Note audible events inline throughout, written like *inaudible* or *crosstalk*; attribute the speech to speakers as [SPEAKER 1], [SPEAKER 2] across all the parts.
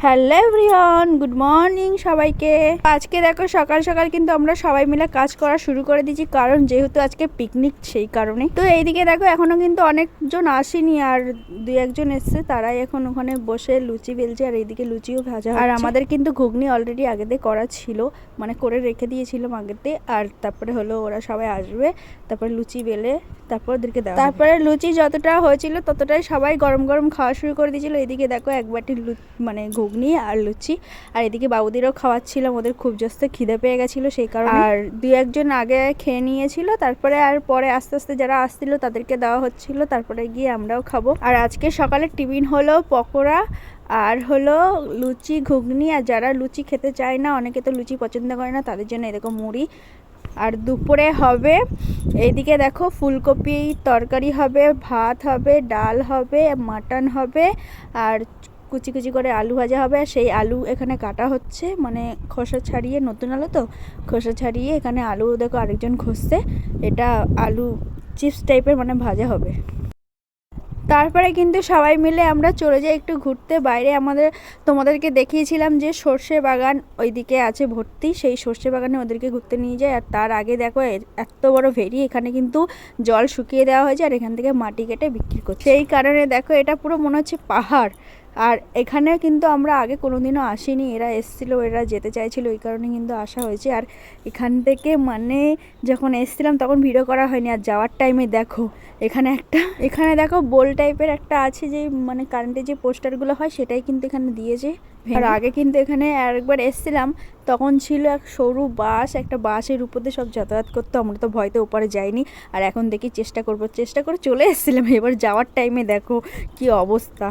[SPEAKER 1] Hello everyone good morning সবাইকে। আজকে দেখো সকাল সকাল কিন্তু আমরা সবাই মিলে কাজ করা শুরু করে দিয়েছি কারণ যেহেতু আজকে পিকনিক সেই কারণে। তো এইদিকে দেখো এখনও কিন্তু অনেকজন আসেনি আর দুই একজন এসছে তারাই এখন ওখানে বসে লুচি বেলছে আর এইদিকে লুচিও ভাজা আর আমাদের কিন্তু ঘুগনি অলরেডি আগেতে করা ছিল মানে করে রেখে দিয়েছিলাম আগেতে আর তারপরে হলো ওরা সবাই আসবে তারপরে লুচি বেলে তারপর ওদেরকে দেওয়া তারপরে লুচি যতটা হয়েছিল ততটাই সবাই গরম গরম খাওয়া শুরু করে দিয়েছিল। এদিকে দেখো এক বাটি লু- মানে ঘুগনি আর লুচি। আর এদিকে বাবুদেরও খাওয়াচ্ছিলাম ওদের খুব জস্তে খিদে পেয়ে গেছিল সেই কারণে। আর দু একজন আগে খেয়ে নিয়েছিল তারপরে আর পরে আস্তে আস্তে যারা আসছিল তাদেরকে দেওয়া হচ্ছিল তারপরে গিয়ে আমরাও খাব। আর আজকে সকালে টিফিন হলো পকোড়া আর হলো লুচি ঘুগনি। আর যারা লুচি খেতে চায় না অনেকে তো লুচি পছন্দ করে না তাদের জন্য এরকম মুড়ি। আর দুপুরে হবে এইদিকে দেখো ফুলকপি তরকারি হবে ভাত হবে ডাল হবে মাটন হবে আর কুচি কুচি করে আলু ভাজা হবে আর সেই আলু এখানে কাটা হচ্ছে। মানে খোসা ছাড়িয়ে, নতুন আলু তো, খোসা ছাড়িয়ে এখানে আলু, দেখো আরেকজন খসছে এটা আলু চিপস টাইপের মানে ভাজা হবে। তারপরে কিন্তু সবাই মিলে আমরা চলে যাই একটু ঘুরতে। বাইরে আমাদের, তোমাদেরকে দেখিয়েছিলাম যে সর্ষে বাগান ওইদিকে আছে ভর্তি। সেই সর্ষে বাগানে ওদেরকে ঘুরতে নিয়ে যায় আর তার আগে দেখো এত বড় ভেরি এখানে কিন্তু জল শুকিয়ে দেওয়া হয়েছে আর এখান থেকে মাটি কেটে বিক্রি করছে। সেই কারণে দেখো, এটা পুরো মনে হচ্ছে পাহাড়। আর এখানে কিন্তু আমরা আগে কোনোদিনও আসিনি এরা এসেছিল এরা যেতে চাইছিল ওই কারণে কিন্তু আসা হয়েছে। আর এখান থেকে মানে যখন এসেছিলাম তখন ভিডিও করা হয়নি আর যাওয়ার টাইমে দেখো এখানে একটা এখানে দেখো বোল টাইপের একটা আছে যে মানে কারেন্টের যে পোস্টারগুলো হয় সেটাই কিন্তু এখানে দিয়েছে। আর আগে কিন্তু এখানে আরেকবার এসেছিলাম তখন ছিল এক সরু বাস একটা বাসের উপর দিয়ে সব যাতায়াত করতো আমরা তো ভয়তে ওপারে যাইনি। আর এখন দেখি চেষ্টা করব চেষ্টা করে চলে এসেছিলাম এবার যাওয়ার টাইমে দেখো কি অবস্থা।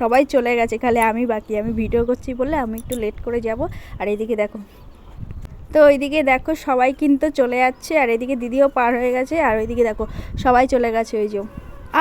[SPEAKER 1] সবাই চলে গেছে, খালি আমি বাকি, আমি ভিডিও করছি বলে আমি একটু লেট করে যাব। আর এদিকে দেখো, তো ওইদিকে দেখো সবাই কিন্তু চলে যাচ্ছে, আর এদিকে দিদিও পার হয়ে গেছে, আর ওইদিকে দেখো সবাই চলে গেছে ওই যে।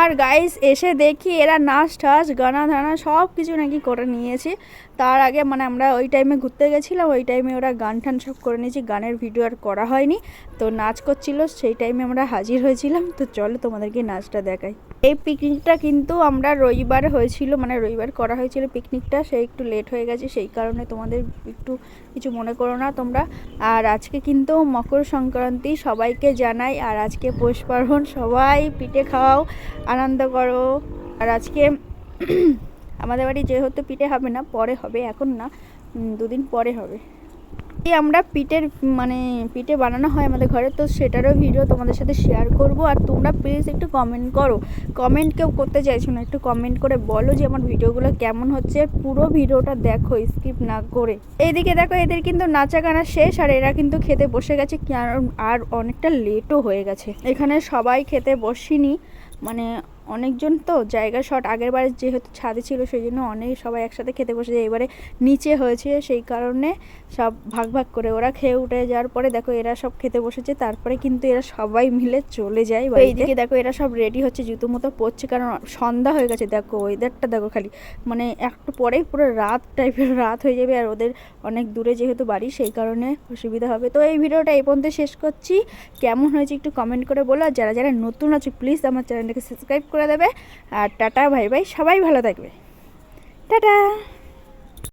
[SPEAKER 1] আর গাইস এসে দেখি এরা নাচ টাচ গানা ধানা সব কিছু নাকি করে নিয়েছে। তার আগে মানে আমরা ওই টাইমে ঘুরতে গেছিলাম, ওই টাইমে ওরা গান টান সব করে নিয়েছি, গানের ভিডিও আর করা হয়নি। তো নাচ করছিল, সেই টাইমে আমরা হাজির হয়েছিলাম, তো চলো তোমাদেরকে নাচটা দেখাই। এই পিকনিকটা কিন্তু আমরা রবিবার হয়েছিল মানে রবিবার করা হয়েছিল পিকনিকটা সে একটু লেট হয়ে গেছে, সেই কারণে তোমাদের একটু কিছু মনে করো না তোমরা। আর আজকে কিন্তু মকর সংক্রান্তি, সবাইকে জানাই, আর আজকে পৌষ পার্বণ, সবাই পিঠে খাওয়াও, আনন্দ করো। আর আজকে *clears throat* আমাদের বাড়ি যেহেতু পিঠে হবে না, পরে হবে, এখন না দুদিন পরে হবে। এই আমরা পিঠের মানে পিঠে বানানো হয় আমাদের ঘরে, তো সেটারও ভিডিও তোমাদের সাথে শেয়ার করব। আর তোমরা প্লিজ একটু কমেন্ট করো। কমেন্ট কেউ করতে চাইছো না, একটু কমেন্ট করে বলো যে আমার ভিডিওগুলো কেমন হচ্ছে। পুরো ভিডিওটা দেখো স্কিপ না করে। এইদিকে দেখো, এদের কিন্তু নাচা গানা শেষ, আর এরা কিন্তু খেতে বসে গেছে আর অনেকটা লেটও হয়ে গেছে। এখানে সবাই খেতে বসিনি। মানে অনেকজন তো জায়গা শর্ট আগের বারে যেহেতু ছাদে ছিল সেই জন্য অনেক সবাই একসাথে খেতে বসে যায়। এবারে নিচে হয়েছে সেই কারণে সব ভাগ ভাগ করে ওরা খেয়ে উঠে যাওয়ার পরে দেখো এরা সব খেতে বসেছে। তারপরে কিন্তু এরা সবাই মিলে চলে যায়। এইদিকে দেখো এরা সব রেডি হচ্ছে জুতো মতো পড়ছে কারণ সন্ধ্যা হয়ে গেছে। দেখো ওয়েদারটা দেখো খালি। মানে একটু পরেই পুরো রাত টাইপের রাত হয়ে যাবে আর ওদের অনেক দূরে যেহেতু বাড়ি সেই কারণে অসুবিধা হবে। তো এই ভিডিওটা এই পর্যন্ত শেষ করছি। কেমন হয়েছে একটু কমেন্ট করে বলো। আর যারা যারা নতুন আছে প্লিজ আমার চ্যানেলটাকে সাবস্ক্রাইব করে দেবে। আর টাটা ভাই ভাই সবাই ভালো থাকবে। টাটা।